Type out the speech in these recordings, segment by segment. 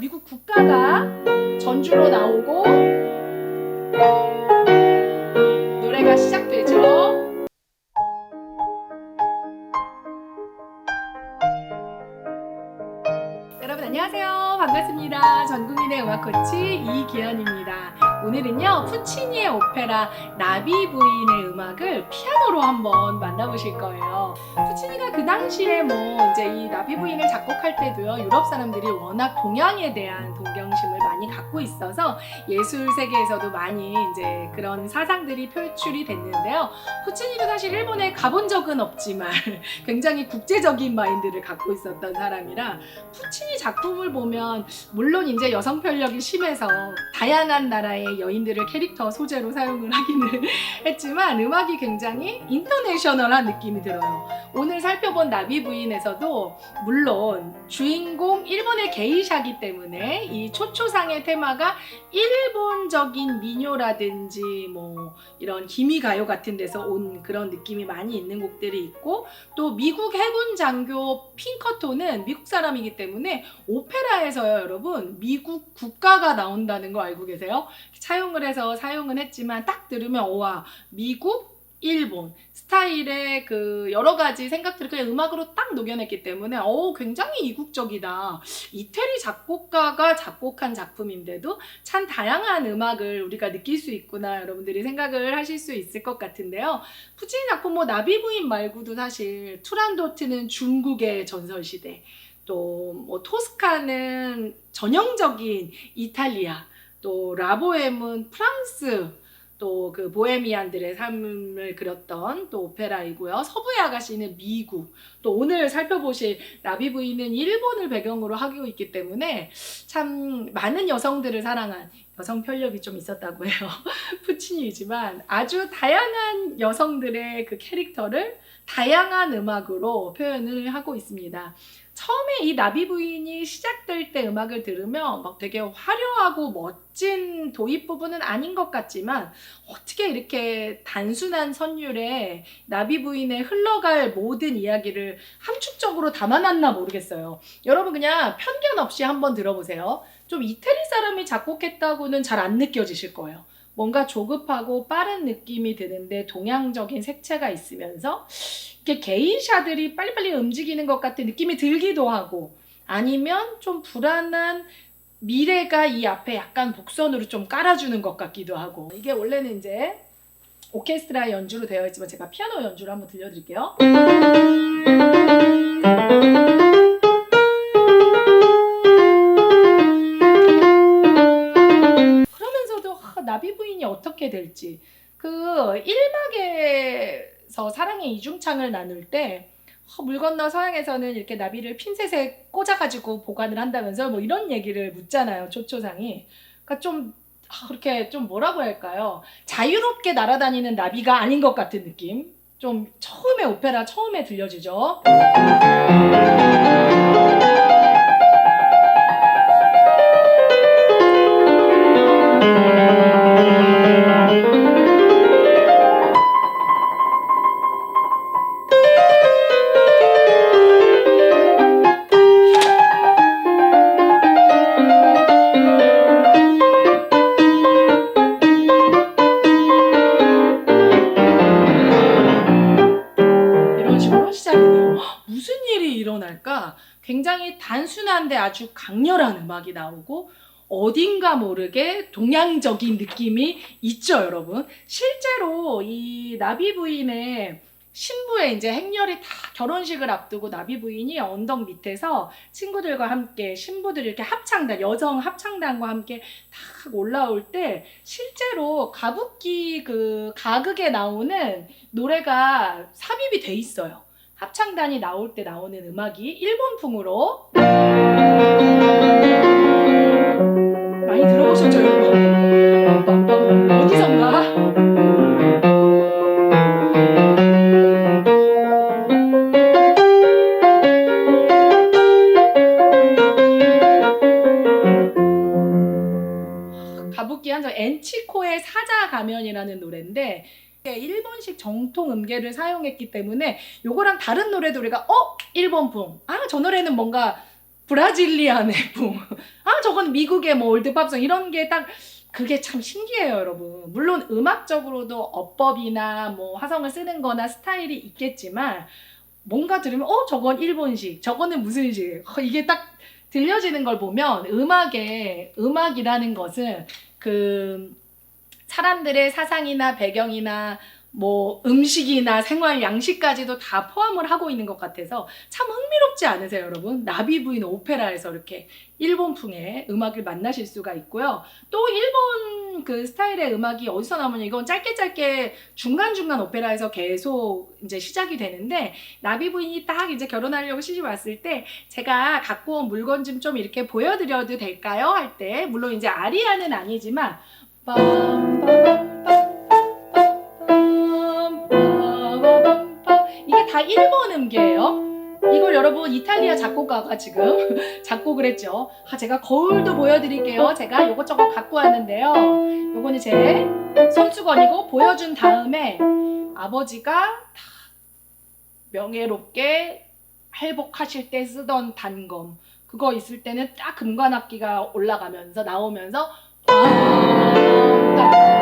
미국 국가가 전주로 나오고 노래가 시작되죠. 여러분 안녕하세요. 반갑습니다. 전국민의 음악 코치 이기현입니다. 오늘은요 푸치니의 오페라 나비 부인의 음악을 피아노로 한번 만나보실 거예요. 푸치니가 그 당시에 뭐 이제 이 나비 부인을 작곡할 때도요 유럽 사람들이 워낙 동양에 대한 동경심을 많이 갖고 있어서 예술 세계에서도 많이 이제 그런 사상들이 표출이 됐는데요. 푸치니도 사실 일본에 가본 적은 없지만 굉장히 국제적인 마인드를 갖고 있었던 사람이라 푸치니 작품을 보면 물론 이제 여성 편력이 심해서 다양한 나라의 여인들을 캐릭터 소재로 사용을 하기는 했지만 음악이 굉장히 인터내셔널한 느낌이 들어요. 오늘 살펴본 나비 부인에서도 물론 주인공 일본의 게이샤기 때문에 이 초초 상의 테마가 일본적인 민요라든지 뭐 이런 기미가요 같은 데서 온 그런 느낌이 많이 있는 곡들이 있고 또 미국 해군 장교 핑커톤은 미국 사람이기 때문에 오페라에서요 여러분 미국 국가가 나온다는 거 알고 계세요? 차용을 해서 사용은 했지만 딱 들으면 와 미국 일본 스타일의 그 여러 가지 생각들을 그냥 음악으로 딱 녹여냈기 때문에 어 굉장히 이국적이다. 이태리 작곡가가 작곡한 작품인데도 참 다양한 음악을 우리가 느낄 수 있구나 여러분들이 생각을 하실 수 있을 것 같은데요. 푸치니 작품 뭐 나비 부인 말고도 사실 투란도트는 중국의 전설 시대 또뭐 토스카는 전형적인 이탈리아 또 라보엠은 프랑스 또 그 보헤미안들의 삶을 그렸던 또 오페라이고요. 서부의 아가씨는 미국. 또 오늘 살펴보실 라비 부인은 일본을 배경으로 하고 있기 때문에 참 많은 여성들을 사랑한 여성 편력이 좀 있었다고 해요. 푸치니이지만 아주 다양한 여성들의 그 캐릭터를 다양한 음악으로 표현을 하고 있습니다. 처음에 이 나비 부인이 시작될 때 음악을 들으면 막 되게 화려하고 멋진 도입 부분은 아닌 것 같지만 어떻게 이렇게 단순한 선율에 나비 부인의 흘러갈 모든 이야기를 함축적으로 담아놨나 모르겠어요. 여러분 그냥 편견 없이 한번 들어보세요. 좀 이태리 사람이 작곡했다고는 잘 안 느껴지실 거예요. 뭔가 조급하고 빠른 느낌이 드는데 동양적인 색채가 있으면서 이렇게 게이샤들이 빨리빨리 움직이는 것 같은 느낌이 들기도 하고 아니면 좀 불안한 미래가 이 앞에 약간 복선으로 좀 깔아주는 것 같기도 하고 이게 원래는 이제 오케스트라 연주로 되어 있지만 제가 피아노 연주로 한번 들려드릴게요. 그러면서도 아, 나비 부인이 어떻게 될지. 그 1막에서 사랑의 이중창을 나눌 때 어, 물 건너 서양에서는 이렇게 나비를 핀셋에 꽂아가지고 보관을 한다면서 뭐 이런 얘기를 묻잖아요 초초상이. 그러니까 좀 아, 그렇게 좀 뭐라고 할까요? 자유롭게 날아다니는 나비가 아닌 것 같은 느낌. 좀 처음에 오페라 처음에 들려주죠 시작이 돼요. 헉, 무슨 일이 일어날까? 굉장히 단순한데 아주 강렬한 음악이 나오고 어딘가 모르게 동양적인 느낌이 있죠, 여러분. 실제로 이 나비 부인의 신부의 이제 행렬이 다 결혼식을 앞두고 나비 부인이 언덕 밑에서 친구들과 함께 신부들이 이렇게 합창단, 여성 합창단과 함께 탁 올라올 때 실제로 가부키 그 가극에 나오는 노래가 삽입이 돼 있어요. 합창단이 나올 때 나오는 음악이 일본풍으로 많이 들어보셨죠, 여러분? 어디선가? 가부키 한정 엔치코의 사자 가면이라는 노래인데 일본식 정통 음계를 사용했기 때문에 요거랑 다른 노래도 우리가 어 일본풍 아저 노래는 뭔가 브라질리안의 붕. 아, 저건 미국의 뭐 올드팝송 이런 게 딱 그게 참 신기해요, 여러분. 물론 음악적으로도 어법이나 뭐 화성을 쓰는 거나 스타일이 있겠지만 뭔가 들으면 어, 저건 일본식, 저거는 무슨 식. 어, 이게 딱 들려지는 걸 보면 음악의 음악이라는 것은 그 사람들의 사상이나 배경이나 뭐 음식이나 생활 양식까지도 다 포함을 하고 있는 것 같아서 참 흥미롭지 않으세요, 여러분? 나비 부인 오페라에서 이렇게 일본풍의 음악을 만나실 수가 있고요. 또 일본 그 스타일의 음악이 어디서 나오냐 이건 짧게 짧게 중간중간 오페라에서 계속 이제 시작이 되는데 나비 부인이 딱 이제 결혼하려고 시집 왔을 때 제가 갖고 온 물건 좀 좀 이렇게 보여드려도 될까요? 할 때 물론 이제 아리아는 아니지만 빰빰빰빰빰빰빰 이게 다 일본 음계예요. 이걸 여러분 이탈리아 작곡가가 지금 작곡을 했죠. 아, 제가 거울도 보여드릴게요. 제가 이것저것 갖고 왔는데요. 요거는 제 손수건이고 보여준 다음에 아버지가 다 명예롭게 할복하실 때 쓰던 단검 그거 있을 때는 딱 금관악기가 올라가면서 나오면서 딴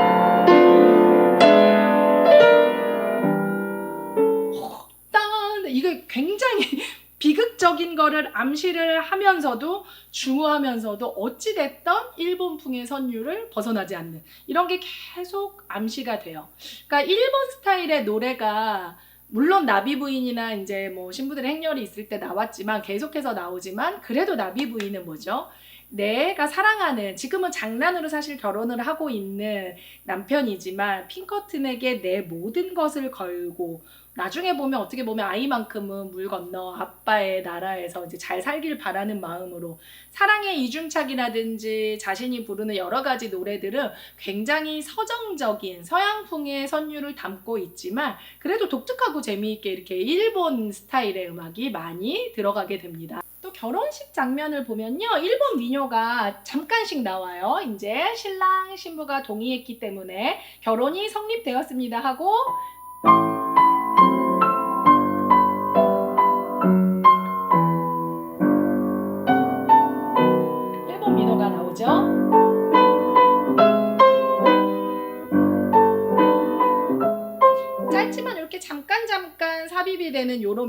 적인 거를 암시를 하면서도 중후하면서도 어찌 됐던 일본풍의 선율을 벗어나지 않는 이런 게 계속 암시가 돼요. 그러니까 일본 스타일의 노래가 물론 나비 부인이나 이제 뭐 신부들의 행렬이 있을 때 나왔지만 계속해서 나오지만 그래도 나비 부인은 뭐죠? 내가 사랑하는 지금은 장난으로 사실 결혼을 하고 있는 남편이지만 핑커튼에게 내 모든 것을 걸고 나중에 보면 어떻게 보면 아이만큼은 물 건너 아빠의 나라에서 이제 잘 살길 바라는 마음으로 사랑의 이중착이라든지 자신이 부르는 여러 가지 노래들은 굉장히 서정적인 서양풍의 선율을 담고 있지만 그래도 독특하고 재미있게 이렇게 일본 스타일의 음악이 많이 들어가게 됩니다. 또 결혼식 장면을 보면요. 일본 미녀가 잠깐씩 나와요. 이제 신랑, 신부가 동의했기 때문에 결혼이 성립되었습니다 하고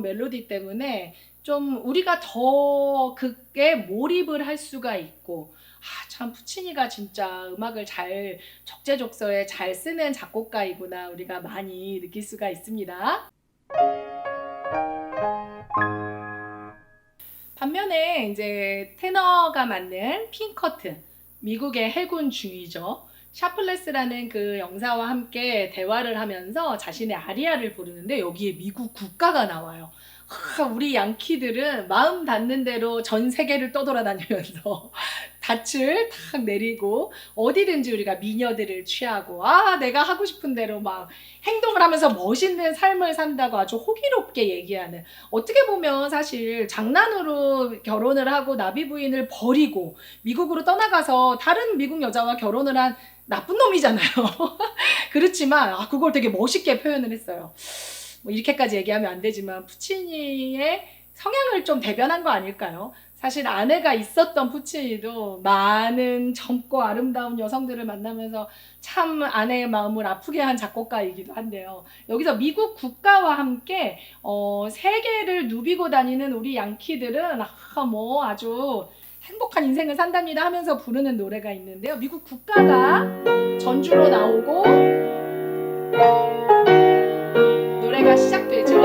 멜로디 때문에 좀 우리가 더 그게 몰입을 할 수가 있고 아, 참 푸치니가 진짜 음악을 잘 적재적소에 잘 쓰는 작곡가이구나 우리가 많이 느낄 수가 있습니다. 반면에 이제 테너가 맡는 핑커튼 미국의 해군 중위죠. 샤플레스라는 그 영사와 함께 대화를 하면서 자신의 아리아를 부르는데 여기에 미국 국가가 나와요. 하, 우리 양키들은 마음 닿는 대로 전 세계를 떠돌아다니면서 닻을 탁 내리고 어디든지 우리가 미녀들을 취하고 아 내가 하고 싶은 대로 막 행동을 하면서 멋있는 삶을 산다고 아주 호기롭게 얘기하는 어떻게 보면 사실 장난으로 결혼을 하고 나비 부인을 버리고 미국으로 떠나가서 다른 미국 여자와 결혼을 한 나쁜 놈이잖아요. 그렇지만 아, 그걸 되게 멋있게 표현을 했어요. 뭐 이렇게까지 얘기하면 안 되지만 푸치니의 성향을 좀 대변한 거 아닐까요? 사실 아내가 있었던 푸치니도 많은 젊고 아름다운 여성들을 만나면서 참 아내의 마음을 아프게 한 작곡가이기도 한데요. 여기서 미국 국가와 함께 어, 세계를 누비고 다니는 우리 양키들은 아, 뭐 아주 행복한 인생을 산답니다 하면서 부르는 노래가 있는데요. 미국 국가가 전주로 나오고 노래가 시작되죠.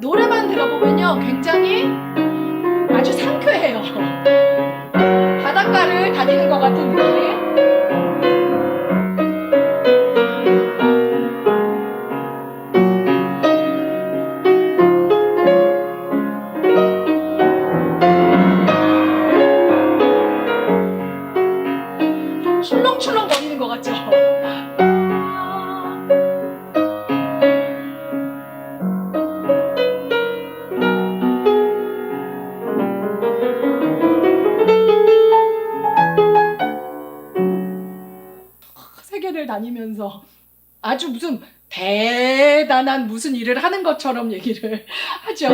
노래만 들어보면요, 굉장히 아주 상쾌해요. 바닷가를 다니는 것 같은 다니면서 아주 무슨 대단한 무슨 일을 하는 것처럼 얘기를 하죠.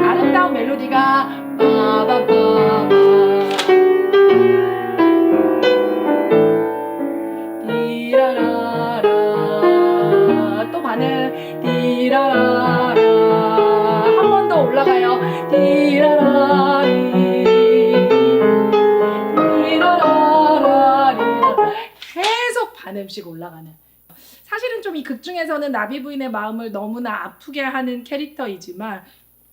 아름다운 멜로디가 극 중에서는 나비 부인의 마음을 너무나 아프게 하는 캐릭터이지만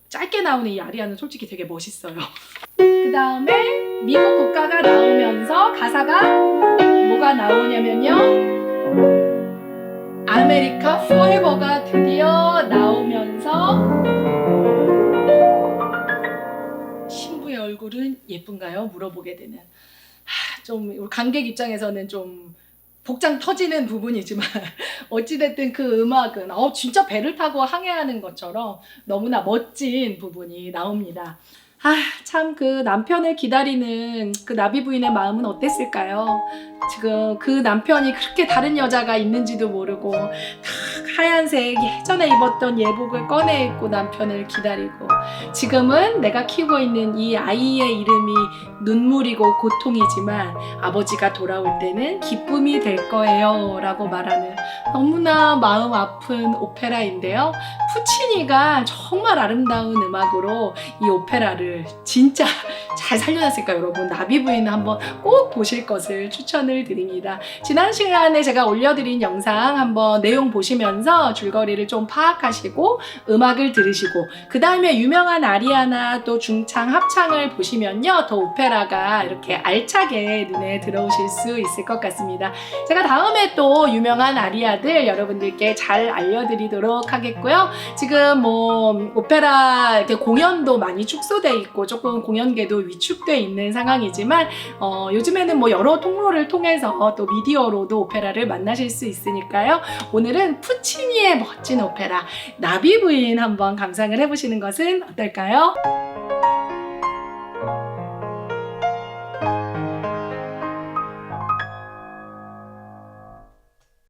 짧게 나오는 이 아리아는 솔직히 되게 멋있어요. 그 다음에 미국 국가가 나오면서 가사가 뭐가 나오냐면요. 아메리카 포에버가 드디어 나오면서 신부의 얼굴은 예쁜가요? 물어보게 되는 하, 좀 관객 입장에서는 좀 복장 터지는 부분이지만 어찌됐든 그 음악은 어 진짜 배를 타고 항해하는 것처럼 너무나 멋진 부분이 나옵니다. 아, 참 그 남편을 기다리는 그 나비 부인의 마음은 어땠을까요? 지금 그 남편이 그렇게 다른 여자가 있는지도 모르고 다 하얀색 예전에 입었던 예복을 꺼내 입고 남편을 기다리고 지금은 내가 키우고 있는 이 아이의 이름이 눈물이고 고통이지만 아버지가 돌아올 때는 기쁨이 될 거예요 라고 말하는 너무나 마음 아픈 오페라인데요. 푸치니가 정말 아름다운 음악으로 이 오페라를 진짜 잘 살려놨으니까 여러분 나비 부인 한번 꼭 보실 것을 추천을 드립니다. 지난 시간에 제가 올려드린 영상 한번 내용 보시면서 줄거리를 좀 파악하시고 음악을 들으시고 그 다음에 유명한 아리아나 또 중창 합창을 보시면요 더 오페라가 이렇게 알차게 눈에 들어오실 수 있을 것 같습니다. 제가 다음에 또 유명한 아리아들 여러분들께 잘 알려드리도록 하겠고요. 지금 뭐 오페라 이렇게 공연도 많이 축소돼 있고 조금 공연계도 위축돼 있는 상황이지만 어, 요즘에는 뭐 여러 통로를 통해서 또 미디어로도 오페라를 만나실 수 있으니까요. 오늘은 푸치니의 멋진 오페라 나비 부인 한번 감상을 해보시는 것은 어떨까요?